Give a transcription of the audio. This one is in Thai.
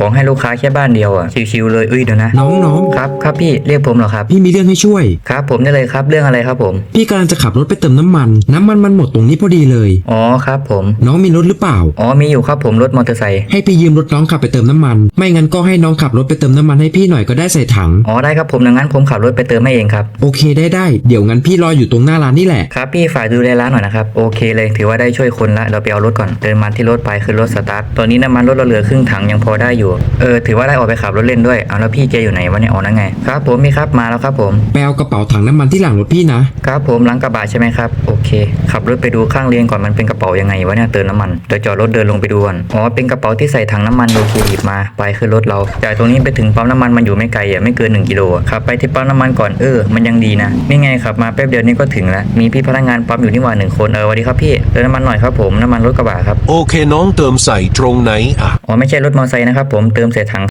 ของให้ลูกค้าแค่บ้านเดียวอะชิวๆเลยอุ้ยเดี๋ยวนะน้องน้องครับครับพี่เรียกผมเหรอครับ พี่มีเรื่องให้ช่วย ครับผมได้เลยครับเรื่องอะไรครับผม พี่กำลังจะขับรถไปเติมน้ำมัน น้ำมันมันหมดตรงนี้พอดีเลย อ๋อครับ ผมน้องมีรถหรือเปล่า อ๋อมีอยู่ครับผมรถมอเตอร์ไซค์ให้พี่ยืมรถน้องขับไปเติมน้ำมัน ไม่งั้นก็ให้น้องขับรถไปเติมน้ำมันให้พี่หน่อยก็ได้ใส่ถัง อ๋อได้ครับผมดังนั้นผมขับรถไปเติมให้เองครับโอเคได้ได้เดี๋ยวงั้นพี่รออยู่ตรงหน้าร้านนี่แหละ ครับพี่ฝากดูแลร้านหน่อยนะครับโอเคเลย ถือว่าได้ช่วยคนละเราไปเอารถก่อนเดินมาที่รถไปขึ้นรถสตาร์ทตอนนี้น้ำมันรถเราเหลือครึ่งถังยังพอได้อยู่เออถือว่าได้ออกไปขับรถเล่นด้วยเอาแล้วพี่แกอยู่ไหนวะเนี่ยอ๋อนั่นไงครับผมมีครับมาแล้วครับผมไปเอากระเป๋าถังน้ำมันที่หลังรถพี่นะครับผมหลังกระบะใช่ไหมครับโอเค ขับรถไปดูข้างเรียงก่อนมันเป็นกระเป๋ายังไงวะเนี่ยเติมน้ำมันเดี๋ยวจอดรถเดินลงไปดูก่อนอ๋อเป็นกระเป๋าที่ใส่ถังน้ำมันโอเคหยิบมาไปขึ้นรถเราจากตรงนี้ไปถึงปั๊มน้ำมันมันอยู่ไม่ไกลอะไม่เกิน1กิโลอะขับไปที่ปั๊มน้ำมันก่อนเออมันยังดีนะนี่ไงขับมาแป๊บเดียวนี่ก็ถึงแล้วมีพี่พนักงานปั๊มอยู่นี่หว่าหนึ่งคนเออสวัสดีครับพี่เติมน้ำมันหน่อยครับผมน้ำมันรถกระบะครับโอเคน้องเติมใส่ตรงไหนอะอ๋อไม่ใช่รถมอเตอร์ไซค์นะครับผมเติมใส่ถัง